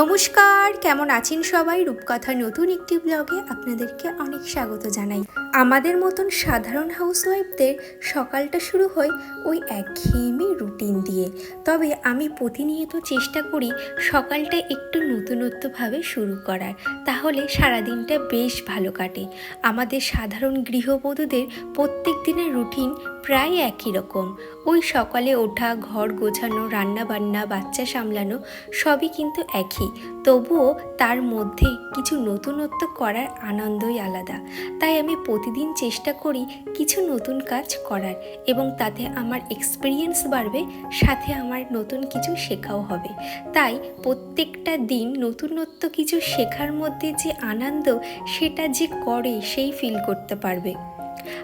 নমস্কার, কেমন আছেন সবাই? রূপকথা নতুন একটি ব্লগে আপনাদেরকে অনেক স্বাগত জানাই। আমাদের মতন সাধারণ হাউসওয়াইফদের সকালটা শুরু হয় ওই একঘেয়েমি রুটিন দিয়ে। তবে আমি প্রতিনিয়ত চেষ্টা করি সকালটা একটু নতুনত্বভাবে শুরু করার। তাহলে সারাদিনটা বেশ ভালো কাটে। আমাদের সাধারণ গৃহবধূদের প্রত্যেক দিনের রুটিন প্রায় একই রকম। ওই সকালে ওঠা, ঘর গোছানো রান্না বান্না বাচ্চা সামলানো সবই কিন্তু একই। তবুও তার মধ্যে কিছু নতুনত্ব করার আনন্দই আলাদা। তাই আমি প্রতিদিন চেষ্টা করি কিছু নতুন কাজ করার এবং তাতে আমার এক্সপিরিয়েন্স বাড়বে, সাথে আমার নতুন কিছু শেখাও হবে। তাই প্রত্যেকটা দিন নতুনত্ব কিছু শেখার মধ্যে যে আনন্দ, সেটা যে করে, সেই ফিল করতে পারবে।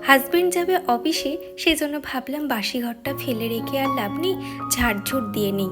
হাজবেন্ড যাবে অফিসে সেই জন্য ভাবলাম বাসি ঘরটা ফেলে রেখে আর লাভ নেই, ঝাড়ঝুট দিয়ে নেই।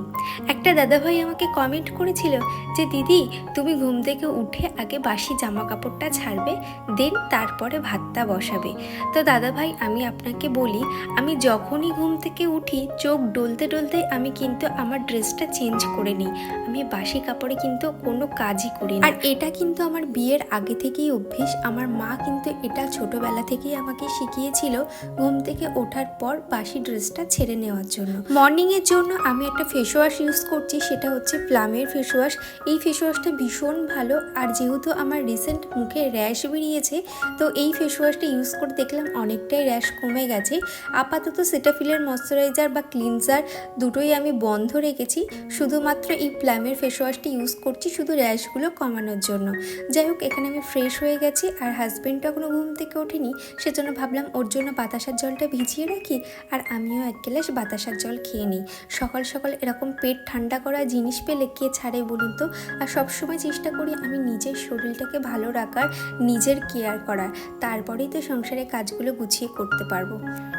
একটা দাদাভাই আমাকে কমেন্ট করেছিল যে, দিদি, তুমি ঘুম থেকে উঠে আগে বাসি জামা কাপড়টা ছাড়বে, দেন তারপরে ভাতটা বসাবে। তো দাদাভাই, আমি আপনাকে বলি, আমি যখনই ঘুম থেকে উঠি, চোখ ডলতে ডলতে আমি কিন্তু আমার ড্রেসটা চেঞ্জ করে নিই। আমি বাসি কাপড়ে কিন্তু কোনো কাজই করি না। আর এটা কিন্তু আমার বিয়ের আগে থেকেই অভ্যেস। আমার মা কিন্তু এটা ছোটবেলা থেকেই আমাকে শিখিয়েছিল ঘুম থেকে ওঠার পর বাসি ড্রেসটা ছেড়ে নেওয়ার জন্য। মর্নিংয়ের জন্য আমি একটা ফেস ওয়াশ ইউজ করছি, সেটা হচ্ছে প্লামের ফেস ওয়াশ এই ফেস ওয়াশটা ভীষণ ভালো, আর যেহেতু আমার রিসেন্ট মুখে র্যাশ বেরিয়েছে, তো এই ফেস ওয়াশটা ইউজ করে দেখলাম অনেকটাই র্যাশ কমে গেছে। আপাতত সেটাফিলের ময়শ্চারাইজার বা ক্লিনজার দুটোই আমি বন্ধ রেখেছি। শুধুমাত্র এই প্লামের ফেস ওয়াশটা ইউজ করছি, শুধু র্যাশগুলো কমানোর জন্য। যাই হোক, এখানে আমি ফ্রেশ হয়ে গেছি, আর হাজব্যান্ডটা এখনও ঘুম থেকে ওঠেনি সেজন্য ভাবলাম ওর জন্য বাতাসার জলটা ভিজিয়ে রাখি আর আমিও এক গ্লাস বাতাসার জল খেয়ে নিই। সকাল সকাল এরকম পেট ঠান্ডা করা জিনিস পেলে কে ছাড়ে বলুন তো? আর সবসময় চেষ্টা করি আমি নিজের শরীরটাকে ভালো রাখার, নিজের কেয়ার করার। তারপরেই তো সংসারের কাজগুলো গুছিয়ে করতে পারব।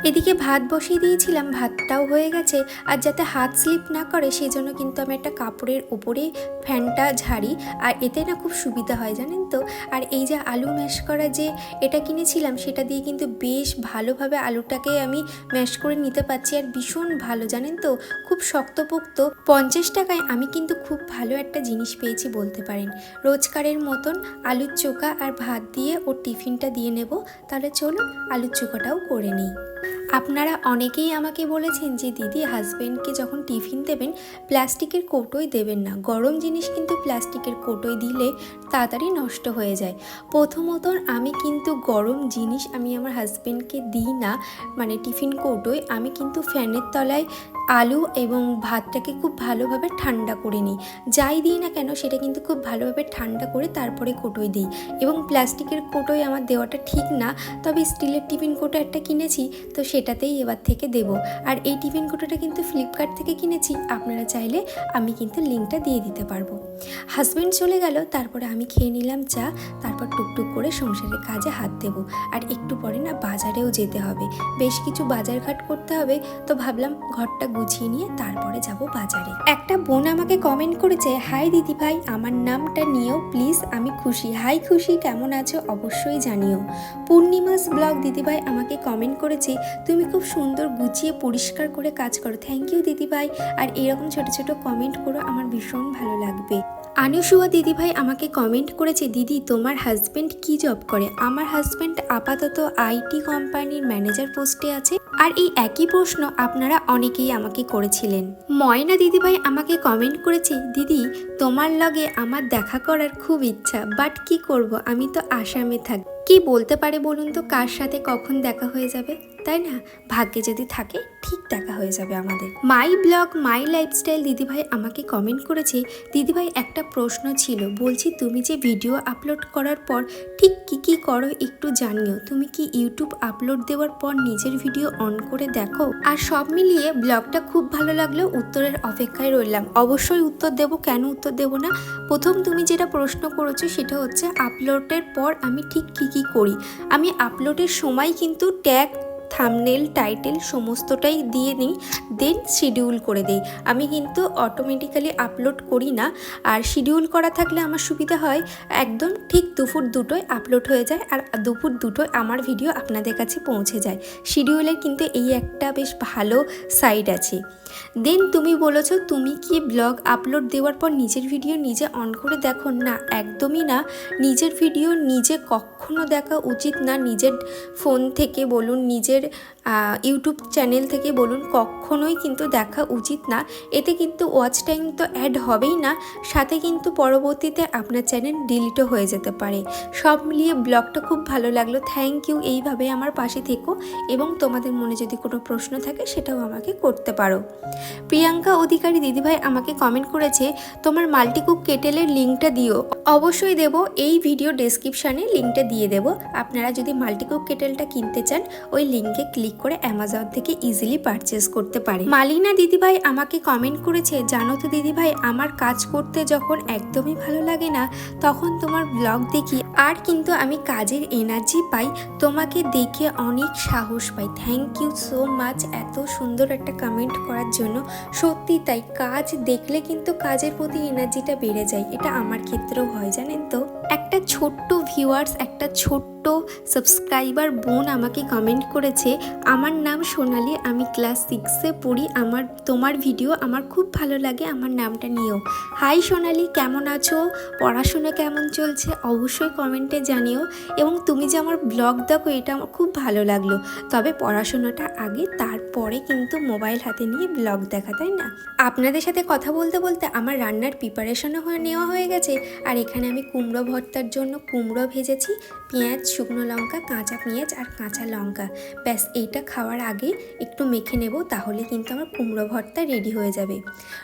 এদিকে ভাত বসিয়ে দিয়েছিলাম, ভাতটাও হয়ে গেছে। আর যাতে হাত স্লিপ না করে সেই জন্য কিন্তু আমি একটা কাপড়ের উপরে ফ্যানটা ঝাড়ি। আর এতে না খুব সুবিধা হয় জানেন তো? আর এই যে আলু ম্যাশ করা যে এটা কিনেছিলাম সেটা দিয়ে কিন্তু বেশ ভালোভাবে আলুটাকে আমি ম্যাশ করে নিতে পারছি আর ভীষণ ভালো, জানেন তো? খুব শক্তপোক্ত। পঞ্চাশ টাকায় আমি কিন্তু খুব ভালো একটা জিনিস পেয়েছি বলতে পারেন। রোজকারের মতন আলুর চোখা আর ভাত দিয়ে ওর টিফিনটা দিয়ে নেব। তাহলে চলুন আলুর চোখাটাও করে নিই। আপনারা অনেকেই আমাকে বলেছেন যে দিদি হাজব্যান্ডকে যখন টিফিন দেবেন, প্লাস্টিকের কৌটোই দেবেন না। গরম জিনিস কিন্তু প্লাস্টিকের কৌটোয় দিলে তাড়াতাড়ি নষ্ট হয়ে যায়। প্রথমত আমি কিন্তু গরম জিনিস আমি আমার হাজব্যান্ডকে দিই না মানে টিফিন কৌটোয়, আমি কিন্তু ফ্যানের তলায় আলু এবং ভাতটাকে খুব ভালোভাবে ঠান্ডা করে নিই। যাই দিই না কেন, সেটা কিন্তু খুব ভালোভাবে ঠান্ডা করে তারপরে কোটোয় দিই। এবং প্লাস্টিকের কোটোয় আমার দেওয়াটা ঠিক না, তবে স্টিলের টিফিন কোটো একটা কিনেছি, তো সেটাতেই এবার থেকে দেব। আর এই টিফিন কোটোটা কিন্তু ফ্লিপকার্ট থেকে কিনেছি, আপনারা চাইলে আমি কিন্তু লিঙ্কটা দিয়ে দিতে পারব। হাজব্যান্ড চলে গেল, তারপরে আমি খেয়ে নিলাম চা, তারপর টুকটুক করে সংসারের কাজে হাত দেব। আর একটু পরে না বাজারেও যেতে হবে। বেশ কিছু বাজারঘাট করতে হবে, তো ভাবলাম ঘরটা গুছিয়ে নিয়ে তারপরে যাব বাজারে। একটা বোন আমাকে কমেন্ট করেছে, হাই দিদি ভাই আমার নামটা নিয়েও প্লিজ আমি খুশি। হাই খুশি, কেমন আছো? অবশ্যই জানিও। পূর্ণিমাস ব্লগ দিদিভাই আমাকে কমেন্ট করেছে, তুমি খুব সুন্দর গুছিয়ে পরিষ্কার করে কাজ করো। থ্যাংক ইউ দিদিভাই। আর এরকম ছোট ছোট কমেন্ট করো, আমার ভীষণ ভালো লাগবে। আনুসুয়া দিদিভাই আমাকে কমেন্ট করেছে, দিদি, তোমার হাজব্যান্ড কি জব করে? আমার হাজব্যান্ড আপাতত আইটি কোম্পানির ম্যানেজার পোস্টে আছে। আর এই একই প্রশ্ন আপনারা অনেকেই আমাকে করেছিলেন। ময়না দিদিভাই আমাকে কমেন্ট করেছে, দিদি, তোমার লগে আমার দেখা করার খুব ইচ্ছা বাট কি করব? আমি তো আসামে থাকি কি বলতে পারে বলুন তো কার সাথে কখন দেখা হয়ে যাবে? তাই না? ভাগ্যে যদি থাকে, ঠিক দেখা হয়ে যাবে আমাদের। মাই ব্লগ মাই লাইফস্টাইল দিদিভাই আমাকে কমেন্ট করেছে, দিদিভাই, একটা প্রশ্ন ছিল, বলছি তুমি যে ভিডিও আপলোড করার পর ঠিক কি কি করো একটু জানিও। তুমি কি ইউটিউব আপলোড দেওয়ার পর নিজের ভিডিও অন করে দেখো। আর সব মিলিয়ে ব্লগটা খুব ভালো লাগল, উত্তরের অপেক্ষায় রইলাম। অবশ্যই উত্তর দেব, কেন উত্তর দেব না? প্রথম তুমি যেটা প্রশ্ন করেছ সেটা হচ্ছে আপলোডের পর আমি ঠিক কি কি করি? আমি আপলোডের সময় কিন্তু ট্যাগ থামনেল, টাইটেল সমস্তটাই দিয়ে নিই দেন শিডিউল করে দিই। আমি কিন্তু অটোমেটিক্যালি আপলোড করি না। আর শিডিউল করা থাকলে আমার সুবিধা হয়, একদম ঠিক দুপুর দুটোয় আপলোড হয়ে যায় আর দুপুর দুটোয় আমার ভিডিও আপনাদের কাছে পৌঁছে যায়। শিডিউলের কিন্তু এই একটা বেশ ভালো সাইড আছে। দেন তুমি বলেছ, তুমি কি ব্লগ আপলোড দেওয়ার পর নিজের ভিডিও নিজে অন করে দেখো? না, একদমই না। নিজের ভিডিও নিজে কখনো দেখা উচিত না। নিজের ফোন থেকে বলুন নিজের ইউটিউব চ্যানেল থেকে বলুন, কখনোই কিন্তু দেখা উচিত না। এতে কিন্তু ওয়াচ টাইম তো অ্যাড হবেই না, সাথে কিন্তু পরবর্তীতে আপনার চ্যানেল ডিলিটও হয়ে যেতে পারে। সব মিলিয়ে ব্লগটা খুব ভালো লাগল। থ্যাংক ইউ এইভাবে আমার পাশে থেকো এবং তোমাদের মনে যদি কোনো প্রশ্ন থাকে সেটাও আমাকে করতে পারো। প্রিয়াঙ্কা অধিকারী দিদিভাই আমাকে কমেন্ট করেছে, তোমার মাল্টিকুক কেটেলের লিঙ্কটা দিও। অবশ্যই দেব, এই ভিডিও ডেসক্রিপশানে লিঙ্কটা দিয়ে দেব। আপনারা যদি মাল্টিকুক কেটেলটা কিনতে চান, ওই লিঙ্কে ক্লিক করে অ্যামাজন থেকে ইজিলি পারচেস করতে পারে। মালিনা দিদিভাই আমাকে কমেন্ট করেছে, জানো তো দিদিভাই, আমার কাজ করতে যখন একদমই ভালো লাগে না, তখন তোমার ব্লগ দেখি। আর কিন্তু আমি কাজের এনার্জি পাই, তোমাকে দেখে অনেক সাহস পাই। থ্যাংক ইউ সো মাচ এত সুন্দর একটা কমেন্ট করার জন্য। সত্যি তাই, কাজ দেখলে কিন্তু কাজের প্রতি এনার্জিটা বেড়ে যায়, এটা আমার ক্ষেত্রেও হয়, জানেন তো? একটা ছোট্ট ভিউয়ার্স একটা ছোট্ট সাবস্ক্রাইবার বোন আমাকে কমেন্ট করেছে, আমার নাম সোনালি, আমি ক্লাস সিক্সে পড়ি, আমার, তোমার ভিডিও আমার খুব ভালো লাগে, আমার নামটা নিও। হাই সোনালি, কেমন আছো? পড়াশোনা কেমন চলছে? অবশ্যই কমেন্টে জানিও। এবং তুমি যে আমার ব্লগ দেখো, এটা আমার খুব ভালো লাগল। তবে পড়াশোনাটা আগে, তারপরে কিন্তু মোবাইল হাতে নিয়ে ব্লগ দেখা, তাই না? আপনাদের সাথে কথা বলতে বলতে আমার রান্নার প্রিপারেশনও নেওয়া হয়ে গেছে। আর এখানে আমি কুমড়ো জন্য কুমড়ো ভেজেছি, পেঁয়াজ, শুকনো লঙ্কা, কাঁচা পেঁয়াজ আর কাঁচা লঙ্কা। ব্যাস, এইটা খাওয়ার আগে একটু মেখে নেব, তাহলে কিন্তু আমার কুমড়ো ভর্তা রেডি হয়ে যাবে।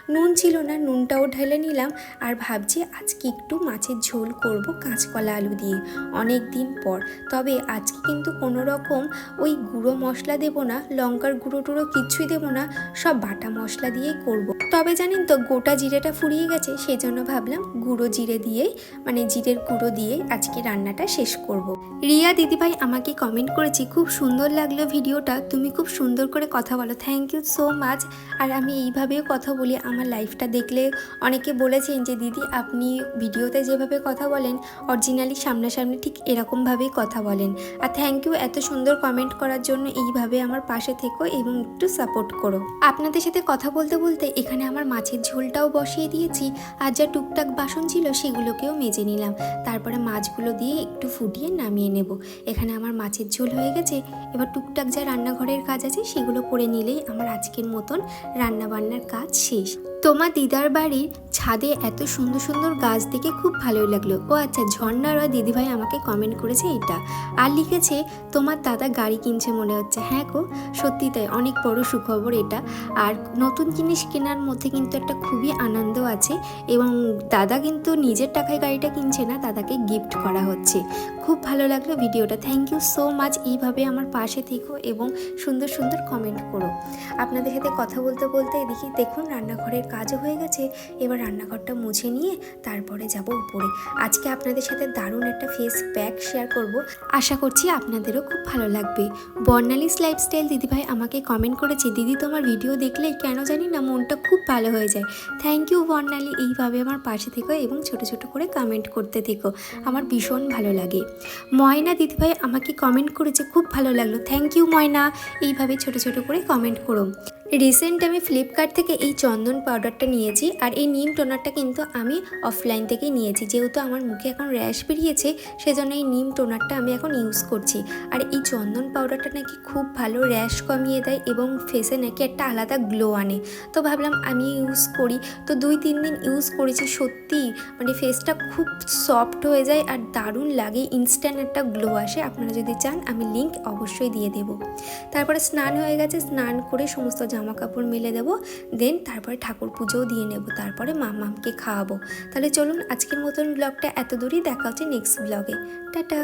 নুন ছিল না, নুনটাও ঢেলে নিলাম আর ভাবছি আজকে একটু মাছের ঝোল করব কাঁচকলা আলু দিয়ে, অনেক দিন পর। তবে আজকে কিন্তু কোনো রকম ওই গুঁড়ো মশলা দেব না, লঙ্কার গুঁড়ো টুড়ো কিচ্ছুই দেবো না, সব বাটা মশলা দিয়েই করব। তবে জানেন তো, গোটা জিরেটা ফুরিয়ে গেছে সেই জন্য ভাবলাম গুঁড়ো জিরে দিয়েই মানে জিরের গুঁড়ো দিয়েই আজকে রান্নাটা শেষ করব। রিয়া দিদিভাই আমাকে কমেন্ট করেছি, খুব সুন্দর লাগল ভিডিওটা, তুমি খুব সুন্দর করে কথা বলো। থ্যাংক ইউ সো মাচ আর আমি এইভাবেও কথা বলি, আমার লাইফটা দেখলে অনেকে বলেছেন যে, দিদি, আপনি ভিডিওতে যেভাবে কথা বলেন অরিজিনালি সামনাসামনি ঠিক এরকমভাবেই কথা বলেন। আর থ্যাংক ইউ এত সুন্দর কমেন্ট করার জন্য এইভাবে আমার পাশে থেকো এবং একটু সাপোর্ট করো। আপনাদের সাথে কথা বলতে বলতে এখানে আমার মাছের ঝোলটাও বসিয়ে দিয়েছি, আর যা টুকটাক বাসন ছিল সেগুলোকেও মেজে নিলাম। তারপরে মাছগুলো দিয়ে একটু ফুটিয়ে নামিয়ে নেব। এখানে আমার মাছের ঝোল হয়ে গেছে। এবার টুকটাক যা রান্নাঘরের কাজ আছে সেগুলো করে নিলেই আমার আজকের মতন রান্নাবান্নার কাজ শেষ। তোমার দিদার বাড়ির ছাদে এত সুন্দর সুন্দর গাছ দেখে খুব ভালোই লাগল। ও আচ্ছা ঝর্ণার ওই দিদিভাই আমাকে কমেন্ট করেছে এটা। আর লিখেছে, তোমার দাদা গাড়ি কিনছে মনে হচ্ছে। হ্যাঁ গো, সত্যি তাই, অনেক বড় সুখবর এটা। আর নতুন জিনিস কেনার মধ্যে কিন্তু একটা খুবই আনন্দ আছে এবং দাদা কিন্তু নিজের টাকায় গাড়িটা কিনছে না, দাদাকে গিফট করা হচ্ছে। খুব ভালো লাগল ভিডিওটা। থ্যাংক ইউ সো মাচ এইভাবে আমার পাশে থেকো এবং সুন্দর সুন্দর কমেন্ট করো। আপনাদের সাথে কথা বলতে বলতে এদিকে দেখুন, রান্নাঘরের কাজও হয়ে গেছে, এবার রান্নাঘরটা মুছে নিয়ে তারপরে যাব উপরে। আজকে আপনাদের সাথে দারুণ একটা ফেস প্যাক শেয়ার করব। আশা করছি আপনাদেরও খুব ভালো লাগবে। বর্ণালিস লাইফস্টাইল দিদিভাই আমাকে কমেন্ট করেছে, দিদি, তোমার ভিডিও দেখলে কেন জানি না মনটা খুব ভালো হয়ে যায়। Thank you Barnali. এইভাবে আমার পাশে থেকো এবং ছোট ছোট করে কমেন্ট করতে থেকো। আমার ভীষণ ভালো লাগে। ময়না দিদিভাই আমাকে কমেন্ট করেছে, খুব ভালো লাগল। Thank you Moyna. এইভাবে ছোট ছোট করে কমেন্ট করো। রিসেন্ট আমি ফ্লিপকার্ট থেকে এই চন্দন পাউডারটা নিয়েছি আর এই নিম টোনারটা কিন্তু আমি অফলাইন থেকেই নিয়েছি। যেহেতু আমার মুখে এখন র্যাশ বেরিয়েছে, সেজন্য এই নিম টোনারটা আমি এখন ইউজ করছি। আর এই চন্দন পাউডারটা নাকি খুব ভালো র্যাশ কমিয়ে দেয় এবং ফেসে নাকি একটা আলাদা গ্লো আনে। তো ভাবলাম আমি ইউজ করি। তো দুই তিন দিন ইউজ করেছি সত্যি মানে ফেসটা খুব সফট হয়ে যায় আর দারুণ লাগে ইনস্ট্যান্ট একটা গ্লো আসে। আপনারা যদি চান, আমি লিঙ্ক অবশ্যই দিয়ে দেবো। তারপরে স্নান হয়ে গেছে, স্নান করে সমস্ত জামা কাপড় মেলে দেবো দেন তারপরে ঠাকুর পুজোও দিয়ে নেব, তারপরে মামামকে খাওয়াবো। তাহলে চলুন আজকের মতন ব্লগটা এত দূরই, দেখা হচ্ছে নেক্সট ব্লগে টাটা!